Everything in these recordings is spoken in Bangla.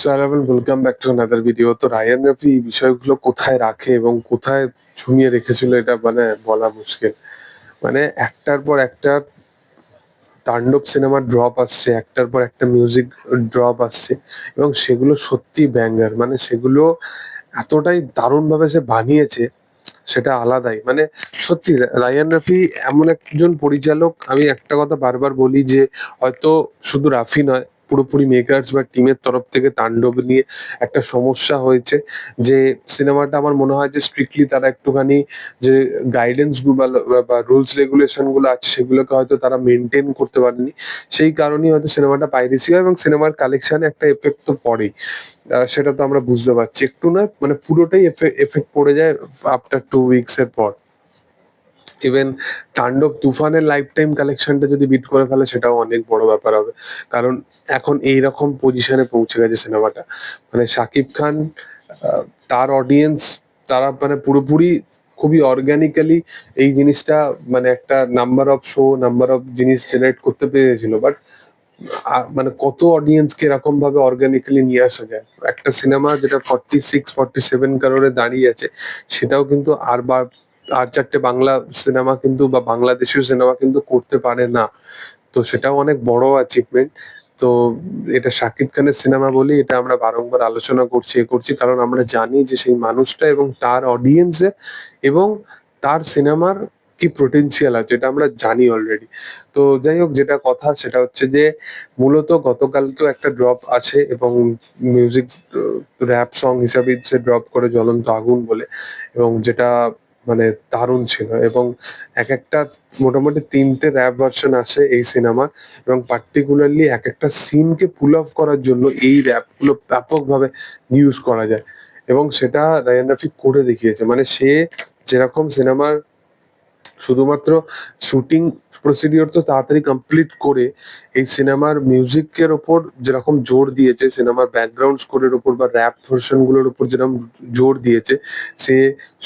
সারাবল welcome back to another video তো রায়ান রফি বিষয়গুলো কোথায় রাখে এবং কোথায় ঝুমিয়ে রেখেছিল এটা মানে বলা মুশকিল। মানে একটার পর একটা তাণ্ডব সিনেমার ড্রপ আসছে, একটার পর একটা মিউজিক ড্রপ আসছে এবং সেগুলো সত্যি ব্যাঙ্গার মানে সেগুলো এতটাই দারুণভাবে সে বানিয়েছে, সেটা আলাদাই। মানে সত্যি রায়ান রাফি এমন একজন পরিচালক, আমি একটা কথা বারবার বলি যে হয়তো শুধু রাফি নয় পুরোপুরি মেকার্স বা টিমের তরফ থেকে তাণ্ডব নিয়ে একটা সমস্যা হয়েছে যে সিনেমাটা আমার মনে হয় যে স্ট্রিক্টলি তারা একটুখানি যে গাইডেন্স বা রুলস রেগুলেশনগুলো আছে সেগুলোকে হয়তো তারা মেনটেন করতে পারেনি। সেই কারণেই হয়তো সিনেমাটা পাইরেসি হয় এবং সিনেমার কালেকশনে একটা এফেক্ট তো পড়েই। সেটা তো আমরা বুঝতে পারছি। একটু না মানে পুরোটাই এফেক্ট পড়ে যায় আফটার টু উইকস এর পর। ইভেন তাণ্ডব তুফানের লাইফ টাইম কালেকশনটা যদি বিট করে ফেলে, সেটাও অনেক বড় ব্যাপার হবে। কারণ এখন এইরকম পজিশনে পৌঁছে গেছে সিনেমাটা মানে শাকিব খান তার অডিয়েন্স তারা মানে পুরোপুরি খুবই অর্গানিক্যালি এই জিনিসটা মানে একটা number of show number of জিনিস জেনারেট করতে পেরেছিল। বাট মানে কত অডিয়েন্সকে এরকম ভাবে অর্গানিক্যালি নিয়ে আসা যায়? একটা সিনেমা যেটা ফর্টি সিক্স ফর্টি সেভেন কারোরে দাঁড়িয়ে আছে, সেটাও কিন্তু আর আর চারটে বাংলা সিনেমা কিন্তু বা বাংলাদেশীয় সিনেমা কিন্তু করতে পারে না। তো সেটাও অনেক বড় অ্যাচিভমেন্ট তো এটা শাকিব খানের সিনেমা বলি এটা আমরা বারংবার আলোচনা করছি, এ করছি। কারণ আমরা জানি যে সেই মানুষটা এবং তার অডিয়েন্সের এবং তার সিনেমার কি পোটেনশিয়াল আছে, এটা আমরা জানি অলরেডি তো যাই হোক, যেটা কথা সেটা হচ্ছে যে মূলত গতকালকেও একটা ড্রপ আছে এবং মিউজিক র্যাপ সং হিসাবে সে ড্রপ করে জ্বলন্ত আগুন বলে। এবং যেটা মানে দারুণ ছিল এবং এক একটা মোটামুটি তিনটে র্যাপ ভার্সন আছে এই সিনেমা এবং পার্টিকুলারলি এক একটা সিনকে পুল অফ করার জন্য এই র্যাপগুলো ব্যাপকভাবে ইউজ করা যায় এবং সেটা রায়ান রাফি করে দেখিয়েছে। মানে সে যেরকম সিনেমার শুধুমাত্র শুটিং প্রসিডিওর তো তাড়াতাড়ি কমপ্লিট করে এই সিনেমার মিউজিকের ওপর যেরকম জোর দিয়েছে, সিনেমার ব্যাকগ্রাউন্ড স্কোরের ওপর বা র্যাপ ভার্সনগুলোর উপর যেরকম জোর দিয়েছে, সে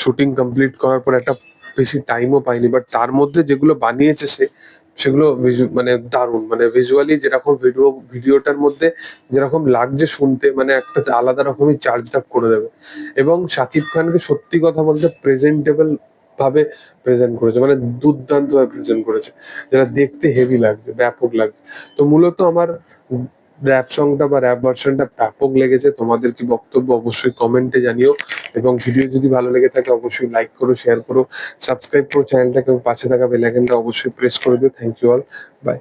শুটিং কমপ্লিট করার পর একটা বেশি টাইমও পায়নি। বাট তার মধ্যে যেগুলো বানিয়েছে সে, সেগুলো মানে দারুণ। মানে ভিজুয়ালি যেরকম ভিডিও ভিডিওটার মধ্যে যেরকম লাগছে শুনতে মানে একটা আলাদা রকমই চার্জ আপ করে দেবে। এবং শাকিব খানকে সত্যি কথা বলতে প্রেজেন্টেবল ভাবে প্রেজেন্ট করেছে মানে দুর্দান্ত ভাবে প্রেজেন্ট করেছে, যেটা দেখতে হেভি লাগছে, ব্যাপক লাগছে। তো মূলত আমার র্যাপ সংটা বা র্যাপ ভার্সনটা ব্যাপক লেগেছে, তোমাদের কি বক্তব্য অবশ্যই কমেন্টে জানিও, এবং ভিডিও যদি ভালো লেগে থাকে অবশ্যই লাইক করো শেয়ার করো সাবস্ক্রাইব করো চ্যানেলটাকে পাশে থাকা বেল আইকনটা অবশ্যই প্রেস করে দিও। Thank you all by